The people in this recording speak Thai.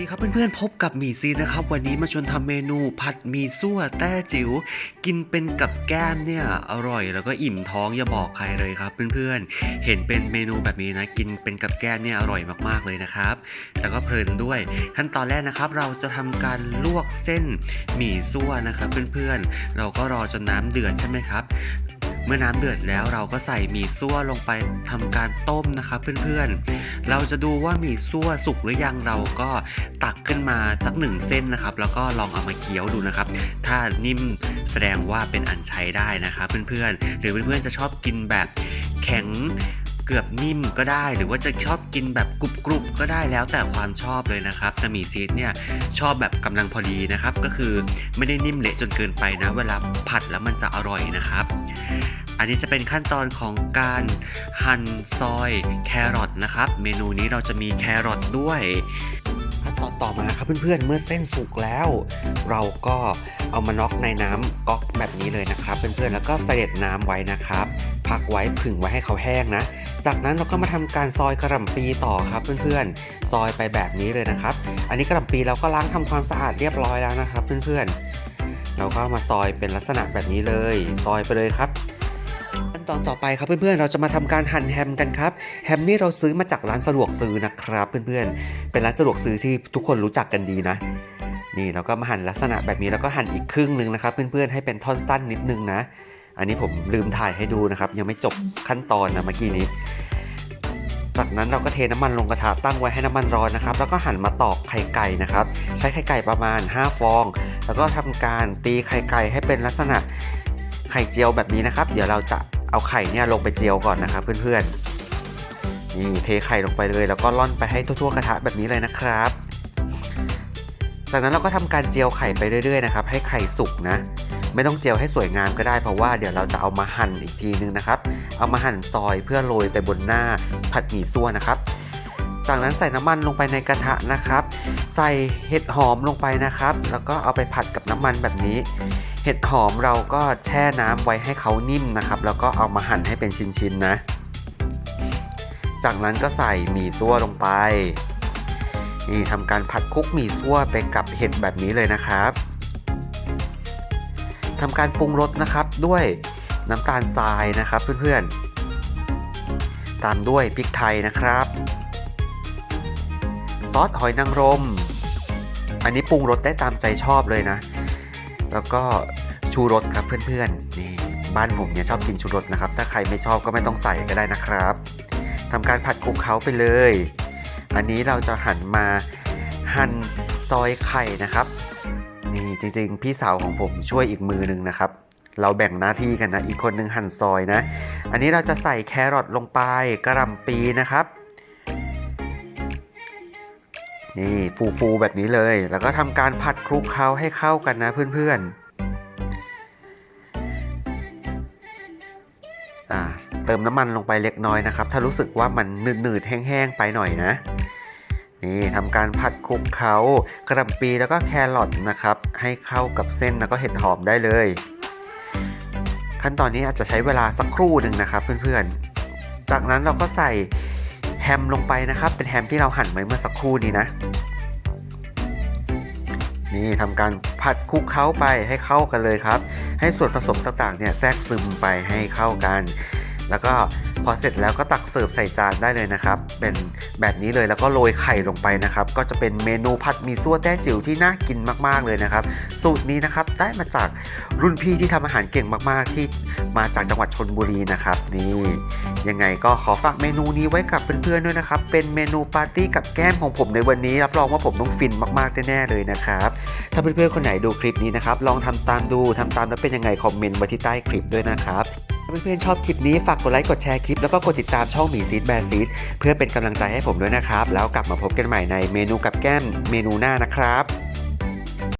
ดีครับเพื่อนๆพบกับหมี่ซีนะครับ วันนี้มาชวนทำเมนูผัดหมี่ซั่วแต้จิ๋วกินเป็นกับแก้มเนี่ยอร่อยแล้วก็อิ่มท้องอย่าบอกใครเลยครับเพื่อนๆ เห็นเป็นเมนูแบบนี้นะกินเป็นกับแก้มเนี่ยอร่อยมากๆเลยนะครับ แล้วก็เพลินด้วยขั้นตอนแรกนะครับ เราจะทำการลวกเส้นหมี่ซั่วนะครับเพื่อนๆ เราก็รอจนน้ำเดือดใช่ไหมครับ มื่อน้ำเดือดแล้วเราก็ใส่หมี่ซั่วลงไปทำการต้มนะครับเพื่อนๆ เราจะดูว่าหมี่ซั่วสุกหรือยังเราก็ตักขึ้นมาสักหนึ่งเส้นนะครับ แล้วก็ลองเอามาเคี้ยวดูนะครับ ถ้านิ่มแสดงว่าเป็นอันใช้ได้นะครับเพื่อนๆ หรือเพื่อนๆจะชอบกินแบบแข็ง กือบนิ่มก็ได้ หรือว่าจะชอบกินแบบกรุบๆก็ได้แล้วแต่ความชอบเลยนะครับแต่หมี่ซีดเนี่ยชอบแบบกำลังพอดีนะครับ ก็คือไม่ได้นิ่มเละจนเกินไปนะ เวลาผัดแล้วมันจะอร่อยนะครับ อันนี้จะเป็นขั้นตอนของการหั่นซอยแครอทนะครับ เมนูนี้เราจะมีแครอทด้วยขั้นตอนต่อมาครับเพื่อนๆ เมื่อเส้นสุกแล้ว เราก็เอามาน็อกในน้ำก๊อกแบบนี้เลยนะครับ เพื่อนๆ แล้วก็เสด็จน้ำไว้นะครับ พักไว้ผึ่งไว้ให้เขาแห้งนะ จากนั้นเราก็มาทำการซอยกระหล่ำปีต่อครับเพื่อนๆ ซอยไปแบบนี้เลยนะครับ อันนี้กระหล่ำปีเราก็ล้างทำความสะอาดเรียบร้อยแล้วนะครับเพื่อนๆ เราก็มาซอยเป็นลักษณะแบบนี้เลย ซอยไปเลยครับขั้นตอนต่อไปครับเพื่อนๆ เราจะมาทำการหั่นแฮมกันครับแฮมนี่เราซื้อมาจากร้านสะดวกซื้อนะครับเพื่อนๆ เป็นร้านสะดวกซื้อที่ทุกคนรู้จักกันดีนะนี่เราก็มาหั่นลักษณะแบบนี้แล้วก็หั่นอีกครึ่งหนึ่งนะครับ เพื่อนๆให้เป็นท่อนสั้นนิดนึงนะ อันนี้ผมลืมถ่ายให้ดูนะครับ ยังไม่จบขั้นตอนนะเมื่อกี้นี้ จากนั้นเราก็เทน้ำมันลงกระทะตั้งไว้ให้น้ำมันร้อนนะครับ แล้วก็หั่นมาตอกไข่ไก่นะครับ ใช้ไข่ไก่ประมาณ 5 ฟอง แล้วก็ทำการตีไข่ไก่ให้เป็นลักษณะไข่เจียวแบบนี้นะครับ เดี๋ยวเราจะเอาไข่เนี่ยลงไปเจียวก่อนนะครับ เพื่อนๆ นี่เทไข่ลงไปเลย แล้วก็ล่อนไปให้ทั่วๆกระทะแบบนี้เลยนะครับ จากนั้นเราก็ทำการเจียวไข่ไปเรื่อยๆนะครับ ให้ไข่สุกนะ ไม่ต้องเจียวให้สวยงามก็ได้เพราะว่าเดี๋ยวเราจะเอามาหั่นอีกทีนึงนะครับ เอามาหั่นซอยเพื่อโรยไปบนหน้าผัดหมี่ซั่วนะครับ จากนั้นใส่น้ำมันลงไปในกระทะนะครับ ใส่เห็ดหอมลงไปนะครับ แล้วก็เอาไปผัดกับน้ำมันแบบนี้ เห็ดหอมเราก็แช่น้ำไว้ให้เขานิ่มนะครับ แล้วก็เอามาหั่นให้เป็นชิ้นๆนะ จากนั้นก็ใส่หมี่ซั่วลงไปนี่ทำการผัดคลุกหมี่ซั่วไปกับเห็ดแบบนี้เลยนะครับ ทำการปรุงรสนะครับด้วยน้ำตาลทรายนะครับเพื่อนๆ ตามด้วยพริกไทยนะครับ ซอสหอยนางรม อันนี้ปรุงรสได้ตามใจชอบเลยนะ แล้วก็ชูรสครับเพื่อนๆ นี่บ้านผมเนี่ยชอบกินชูรสนะครับ ถ้าใครไม่ชอบก็ไม่ต้องใส่ก็ได้นะครับทำการผัดคลุกเคล้าไปเลย อันนี้เราจะหันมาหั่นซอยไข่นะครับ นี่จริงๆ พี่สาวของผมช่วยอีกมือหนึ่งนะครับ เราแบ่งหน้าที่กันนะ อีกคนหนึ่งหั่นซอยนะ อันนี้เราจะใส่แครอทลงไปกระหล่ำปีนะครับ นี่ฟูๆแบบนี้เลย แล้วก็ทำการผัดคลุกเคล้าให้เข้ากันนะเพื่อนๆเติมน้ำมันลงไปเล็กน้อยนะครับ ถ้ารู้สึกว่ามันหนืดๆแห้งๆไปหน่อยนะ นี่ทำการผัดคลุกเคล้ากระปีแล้วก็แครอทนะครับ ให้เข้ากับเส้นแล้วก็เห็ดหอมได้เลย ขั้นตอนนี้อาจจะใช้เวลาสักครู่หนึ่งนะครับเพื่อนๆ จากนั้นเราก็ใส่แฮมลงไปนะครับ เป็นแฮมที่เราหั่นไว้เมื่อสักครู่นี้นะ นี่ทำการผัดคลุกเคล้าไปให้เข้ากันเลยครับ ให้ส่วนผสมต่างๆเนี่ยแทรกซึมไปให้เข้ากัน แล้วก็ พอเสร็จแล้วก็ตักเสิร์ฟใส่จานได้เลยนะครับ เป็นแบบนี้เลยแล้วก็โรยไข่ลงไปนะครับ ก็จะเป็นเมนูผัดมีซั่วแต้จิ๋วที่น่ากินมากๆเลยนะครับ สูตรนี้นะครับได้มาจากรุ่นพี่ที่ทำอาหารเก่งมากๆ ที่มาจากจังหวัดชนบุรีนะครับ นี่ยังไงก็ขอฝากเมนูนี้ไว้กับเพื่อนๆด้วยนะครับ เป็นเมนูปาร์ตี้กับแก้มของผมในวันนี้รับรองว่าผมต้องฟินมากๆแน่ๆเลยนะครับถ้าเพื่อนๆคนไหนดูคลิปนี้นะครับลองทำตามดูทำตามแล้วเป็นยังไงคอมเมนต์ไว้ที่ใต้คลิปด้วยนะครับ ถ้าเพื่อนๆชอบคลิปนี้ฝากกดไลค์กดแชร์คลิปแล้วก็กดติดตามช่องหมีซีดแบร์ซีดเพื่อเป็นกำลังใจให้ผมด้วยนะครับ แล้วกลับมาพบกันใหม่ในเมนูกับแก้มเมนูหน้านะครับ